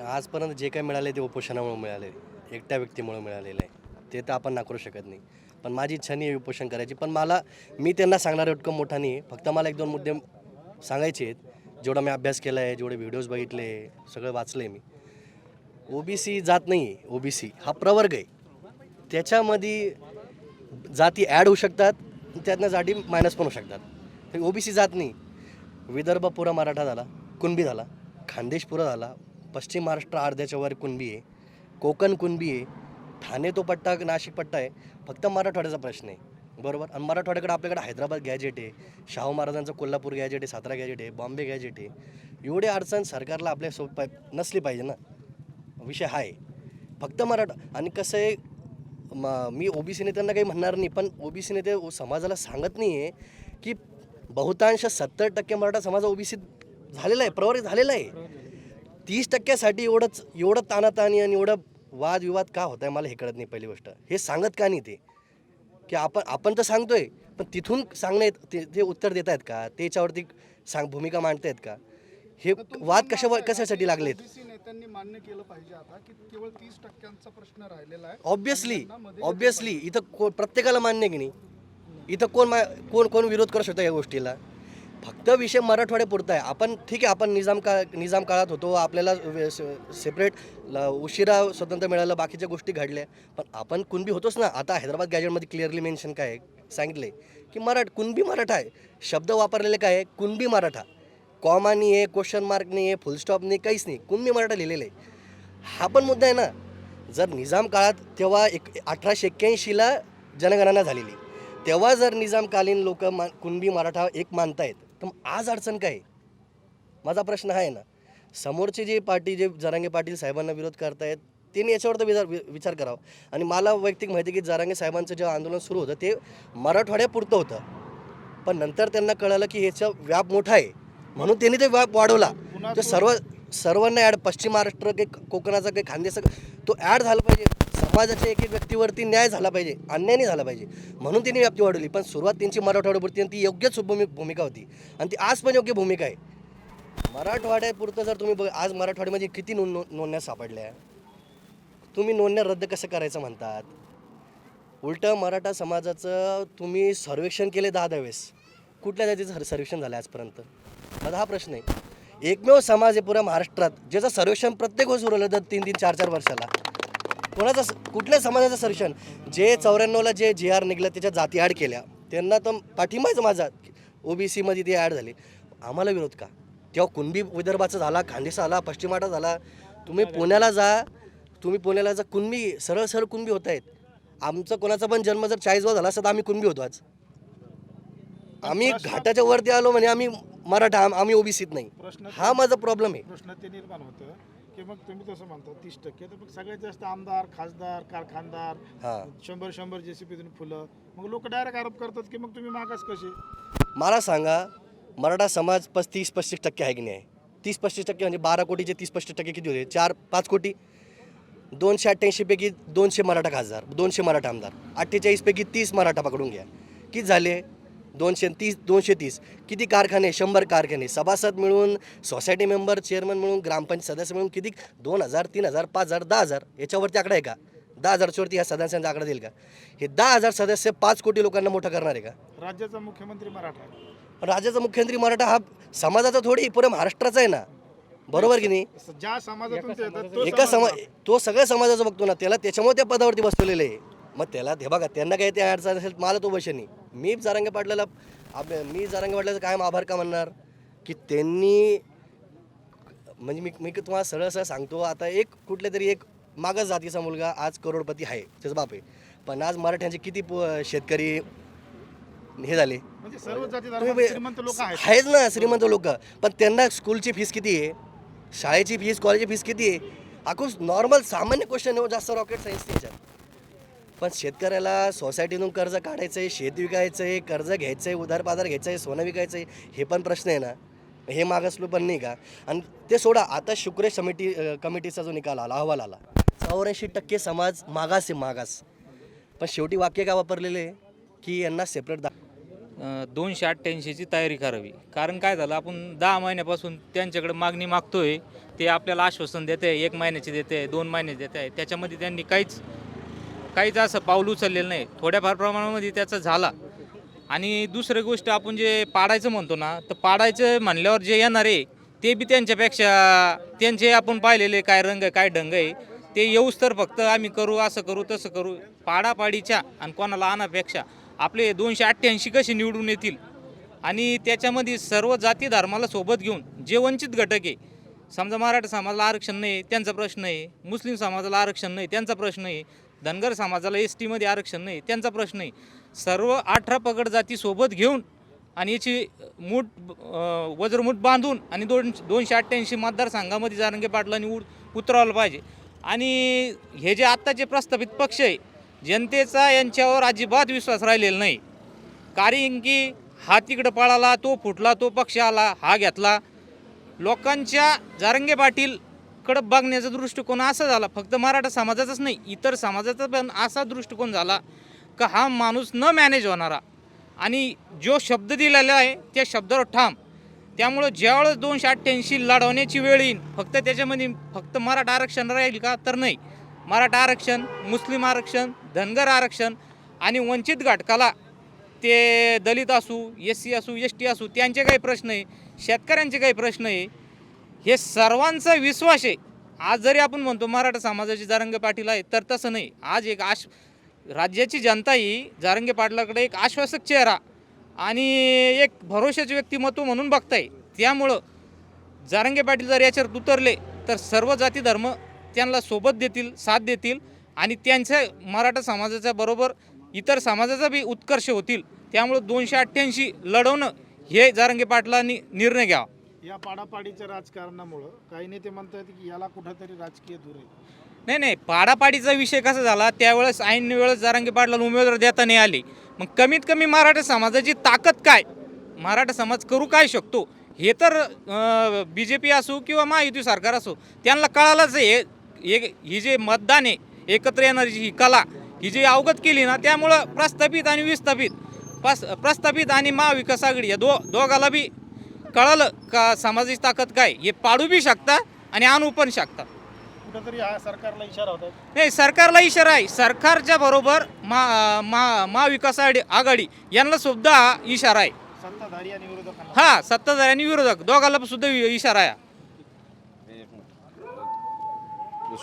आजपर्यंत जे काही मिळाले ते उपोषणामुळे मिळाले एकट्या व्यक्तीमुळे मिळालेलं. आहे ते तर आपण नाकारू शकत नाही. पण माझी इच्छा नाही आहे उपोषण करायची. पण मला मी त्यांना सांगणार इतकं मोठा नाही. फक्त मला एक दोन मुद्दे सांगायचे आहेत. जेवढा मी अभ्यास केला आहे जेवढे व्हिडिओज बघितले सगळं वाचलं आहे मी ओबीसी जात नाही आहे. ओबीसी हा प्रवर्ग आहे. त्याच्यामध्ये जाती ॲड होऊ शकतात त्यातनं जाती मायनस पण होऊ शकतात. ओबीसी जात नाही. विदर्भ पुरा मराठा झाला कुणबी झाला खानदेश पुरा झाला पश्चिम महाराष्ट्र अर्ध्याच्या वर कुणबी आहे? कोकण कुणबी आहे? ठाणे तो पट्टा नाशिक पट्टा आहे? फक्त मराठवाड्याचा प्रश्न आहे. बरोबर? आणि मराठवाड्याकडे आपल्याकडे हैदराबाद गॅजेट आहे शाहू महाराजांचं कोल्हापूर गॅजेट आहे सातारा गॅजेट आहे बॉम्बे गॅजेट आहे. एवढे अडचण सरकारला आपल्या सो नसली पाहिजे ना? विषय हा आहे. फक्त मराठा आणि कसं आहे म मी ओबीसी नेत्यांना काही म्हणणार नाही पण ओबीसी नेते समाजाला सांगत नाही आहे की बहुतांश सत्तर टक्के मराठा समाज ओबीसी झालेला आहे प्रवर्ग झालेला आहे. तीस टक्क्यासाठी एवढंच एवढं तानाताणी आणि एवढं वादविवाद का होत आहे मला हे कळत नाही पहिली गोष्ट. हे सांगत का नाही ते? की आपण आपण तर सांगतोय पण तिथून सांगणे ते ते उत्तर देत आहेत का? त्याच्यावरती सांग भूमिका मांडतायत का? हे वाद कशा कशासाठी लागलेत? नेत्यांनी मान्य केलं पाहिजे आता की केवळ तीस टक्क्यांचा प्रश्न राहिलेला आहे. ऑब्विसली ऑब्विसली इथं को प्रत्येकाला मान्य की नाही? इथं कोण मा कोण कोण विरोध करू शकतो या गोष्टीला? फक्त विषय मराठवाड्यापुरता आहे आपण ठीक आहे आपण निजाम का निजाम काळात होतो आपल्याला सेपरेट उशिरा स्वतंत्र मिळालं बाकीच्या गोष्टी घडल्या. पण आपण कुणबी होतोच ना. आता हैदराबाद गॅजेटमध्ये क्लिअरली मेन्शन काय सांगितले की मराठ कुणबी मराठा आहे. शब्द वापरलेले काय आहे? कुणबी मराठा. कॉमा नाही आहे क्वेश्चन मार्क नाही आहे फुलस्टॉप नाही काहीच नाही. कुणबी मराठा लिहिलेलं आहे. हा पण मुद्दा आहे ना. जर निजाम काळात तेव्हा एक अठराशे एक्क्याऐंशीला जनगणना झालेली. तेव्हा जर निजामकालीन लोक मा कुणबी मराठा एक मानतायत तर आज अडचण काय? माझा प्रश्न हा आहे ना समोरचे जे पार्टी जे जरांगे पाटील साहेबांना विरोध करतायत त्यांनी याच्यावर तर विचार विचार करावा. आणि मला वैयक्तिक माहिती की जरांगे साहेबांचं जेव्हा आंदोलन सुरू होतं ते मराठवाड्यापुरतं होतं. पण नंतर त्यांना कळालं की ह्याचा व्याप मोठा आहे. म्हणून त्यांनी ते व्याप वाढवला. तो सर्व सर्वांना ॲड पश्चिम महाराष्ट्र काही कोकणाचा काही खानदेश तो ॲड झाला पाहिजे. समाजाच्या एक एक व्यक्तीवरती न्याय झाला पाहिजे अन्याय नाही झाला पाहिजे. म्हणून त्यांनी व्याप्ती वाढवली. पण सुरुवात त्यांची मराठवाड्यापुरती आणि ती योग्यच भूमि भूमिका होती. आणि ती आज पण योग्य भूमिका आहे. मराठवाड्यापुरतं जर तुम्ही बघ आज मराठवाड्यामध्ये किती नोंद नोंदण्या सापडल्या? तुम्ही नोंदण्या रद्द कसं करायचं म्हणतात? उलटं मराठा समाजाचं तुम्ही सर्वेक्षण केले दहा दहा वेळेस. कुठल्या जातीचं सर्वेक्षण झालं आजपर्यंत? माझा हा प्रश्न आहे. एकमेव समाज आहे पुऱ्या महाराष्ट्रात ज्याचं सर्वेक्षण प्रत्येक वर्ष उरवलं तर तीन तीन चार चार वर्षाला. कोणाचं कुठल्या समाजाचं सर्वेक्षण जे चौऱ्याण्णवला जे जे आर निघलं त्याच्या जाती ॲड केल्या. त्यांना तर पाठिंबाच माझा ओबीसीमध्ये ते ॲड झाले. आम्हाला विरोध का? तेव्हा कुणबी विदर्भाचा झाला खानदेशा झाला पश्चिम महाराष्ट्र झाला. तुम्ही पुण्याला जा. तुम्ही पुण्याला जा. कुणबी सरळ सरळ कुणबी होत आहेत. आमचा कोणाचा पण जन्म जर चाळीसगाव झाला असता तर आम्ही कुणबी होतो आज. आम्ही घाटाच्या वरती आलो म्हणजे आम्ही मराठा आम- आम्ही ओबीसीत नाही. हा माझा प्रॉब्लेम आहे. की मग तुम्ही तसं म्हणता तीस टक्के. तर मग सगळ्यात जास्त आमदार खासदार कारखानदार हां. शंभर शंभर जेसीपीतून फुलं. मग लोक डायरेक्ट आरोप करतात की मग तुम्ही मागास कसे? मला सांगा मराठा समाज पस्तीस पस्तीस टक्के आहे की नाही? तीस पस्तीस टक्के म्हणजे बारा कोटीचे तीस पस्तीस टक्के किती होते? चार पाच कोटी? दोनशे अठ्ठ्याऐंशीपैकी दोनशे मराठा खासदार दोनशे मराठा आमदार. अठ्ठेचाळीसपैकी तीस मराठा पकडून घ्या. किती झाले? दोनशे तीस दोनशे तीस. किती कारखाने? शंभर कारखाने. सभासद मिळून सोसायटी मेंबर चेअरमन मिळून ग्रामपंचायत सदस्य मिळून किती? दोन हजार तीन हजार पाच हजार दहा हजार. याच्यावरती आकडा आहे का? दहा हजारच्यावरती ह्या सदस्यांचा आकडा देईल का? हे दहा हजार सदस्य पाच कोटी लोकांना मोठं करणार आहे का? राज्याचा मुख्यमंत्री मराठा. राज्याचा मुख्यमंत्री मराठा हा समाजाचा थोडी पुऱ्या महाराष्ट्राचा आहे ना? बरोबर की नाही? ज्या समाजातून एका समाज समाज तो सगळ्या समाजाचा बघतो ना त्याला त्याच्यामुळे त्या पदावरती बसवलेले आहे. मग त्याला हे बघा त्यांना काही ते अडचण असेल मला तो वश नाही. मी जारांगे पाटलाला मी जारांगे पाटलाचा कायम आभार का म्हणणार की त्यांनी म्हणजे मी मी तुम्हाला सरळ सरळ सांगतो आता एक कुठल्या तरी एक मागास जातीचा मुलगा आज करोडपती आहे त्याचा बाप आहे. पण आज मराठ्यांचे किती शेतकरी हे झाले. म्हणजे आहेच ना श्रीमंत लोक. पण त्यांना स्कूलची फीस किती आहे? शाळेची फीस कॉलेजची फीस किती आहे? हा खूप नॉर्मल सामान्य क्वेश्चन आहे जास्त रॉकेट सायन्स त्याच्यात पण शेतकऱ्याला सोसायटीतून कर्ज काढायचं आहे शेत विकायचं आहे कर्ज घ्यायचं आहे उधारपाधार घ्यायचं आहे सोनं विकायचं आहे हे पण प्रश्न आहे ना? हे मागासलो पण नाही का? आणि ते सोडा आता शुक्रे समिती कमिटीचा जो निकाल आला अहवाल आला. चौऱ्याऐंशी टक्के समाज मागास आहे मागास. पण शेवटी वाक्य का वापरलेले? की यांना सेपरेट दा दोनशे अठ्ठ्याऐंशीची तयारी करावी. कारण काय झालं आपण दहा महिन्यापासून त्यांच्याकडे मागणी मागतोय ते आपल्याला आश्वासन देते एक महिन्याची देते दोन महिन्याची देते त्याच्यामध्ये त्यांनी काहीच काहीच असं पाऊल उचललेलं नाही. थोड्याफार प्रमाणामध्ये त्याचा झाला. आणि दुसरी गोष्ट आपण जे पाडायचं म्हणतो ना तर पाडायचं म्हणल्यावर जे येणार आहे ते बी त्यांच्यापेक्षा त्यांचे आपण पाहिलेले काय रंग आहे काय ढंग आहे ते येऊच तर फक्त आम्ही करू असं करू तसं करू. पाडापाडीच्या आणि कोणाला आणापेक्षा आपले दोनशे अठ्ठ्याऐंशी कसे निवडून येतील? आणि त्याच्यामध्ये सर्व जाती धर्माला सोबत घेऊन जे वंचित घटक आहे समजा मराठा समाजाला आरक्षण नाही त्यांचा प्रश्न आहे मुस्लिम समाजाला आरक्षण नाही त्यांचा प्रश्न आहे धनगर समाजाला एस टीमध्ये आरक्षण नाही त्यांचा प्रश्न आहे. सर्व अठरा पगड जाती सोबत घेऊन आणि याची मूठ वज्रमूठ बांधून आणि दोन दोनशे अठ्ठ्याऐंशी मतदारसंघामध्ये जारंगे पाटलांनी उड उतरवलं पाहिजे. आणि हे जे आत्ताचे प्रस्थापित पक्ष आहे जनतेचा यांच्यावर अजिबात विश्वास राहिलेला नाही. कारण की हा तिकडं पळाला तो फुटला तो पक्ष आला हा घेतला. लोकांच्या जारंगे पाटील कडक बघण्याचा दृष्टिकोन असा झाला. फक्त मराठा समाजाचाच नाही इतर समाजाचा पण असा दृष्टिकोन झाला का हा माणूस न मॅनेज होणारा. आणि जो शब्द दिलेला आहे त्या शब्दावर ठाम. त्यामुळं ज्यावेळेस दोनशे अठ्ठ्याऐंशी लढवण्याची वेळ येईल फक्त त्याच्यामध्ये फक्त मराठा आरक्षण राहील का? तर नाही. मराठा आरक्षण मुस्लिम आरक्षण धनगर आरक्षण आणि वंचित घटकाला ते दलित असू एस सी असू एस टी असू त्यांचे काही प्रश्न आहे शेतकऱ्यांचे काही प्रश्न आहे हे सर्वांचा विश्वास आहे. आज जरी आपण म्हणतो मराठा समाजाचे जारंगे पाटील आहे तर तसं नाही. आज एक आश राज्याची जनता ही जारंगे पाटलाकडे एक आश्वासक चेहरा आणि एक भरोशाचे व्यक्तिमत्व म्हणून बघताय. त्यामुळं जारंगे पाटील जर याच्यावर उतरले तर सर्व जाती धर्म त्यांना सोबत देतील साथ देतील आणि त्यांच्या मराठा समाजाच्या बरोबर इतर समाजाचा बी उत्कर्ष होतील. त्यामुळं दोनशे अठ्ठ्याऐंशी लढवणं हे जारंगे पाटलांनी निर्णय घ्यावा. या पाडापाडीच्या राजकारणामुळं काही नेते म्हणतात की याला कुठंतरी राजकीय दूर आहे नाही नाही पाडापाडीचा विषय कसा झाला? त्यावेळेस ऐन वेळेस जारांगी पाटलाला उमेदवार देता नाही आली. मग कमीत कमी मराठा समाजाची ताकद काय? मराठा समाज करू काय शकतो? हे तर बी जे पी असो किंवा महायुती सरकार असो त्यांना कळालंच आहे. हे एक ही जे मतदान आहे एकत्र येणारी ही कला ही जी अवगत केली ना त्यामुळं प्रस्थापित आणि विस्थापित प्रस प्रस्थापित आणि महाविकास आघाडी या दो दोघाला बी कळालं का समाजाची ताकद काय? हे पाडू बी शकता आणि आणू पण शकता. कुठंतरी हा सरकारला इशारा होता नाही सरकारला इशारा आहे. सरकारच्या बरोबर मा मा महाविकास आघाडी आघाडी यांना सुद्धा इशारा आहे. सत्ताधारी आणि विरोधकांना. हा सत्ताधारी आणि विरोधक दोघाला सुद्धा इशारा आहे.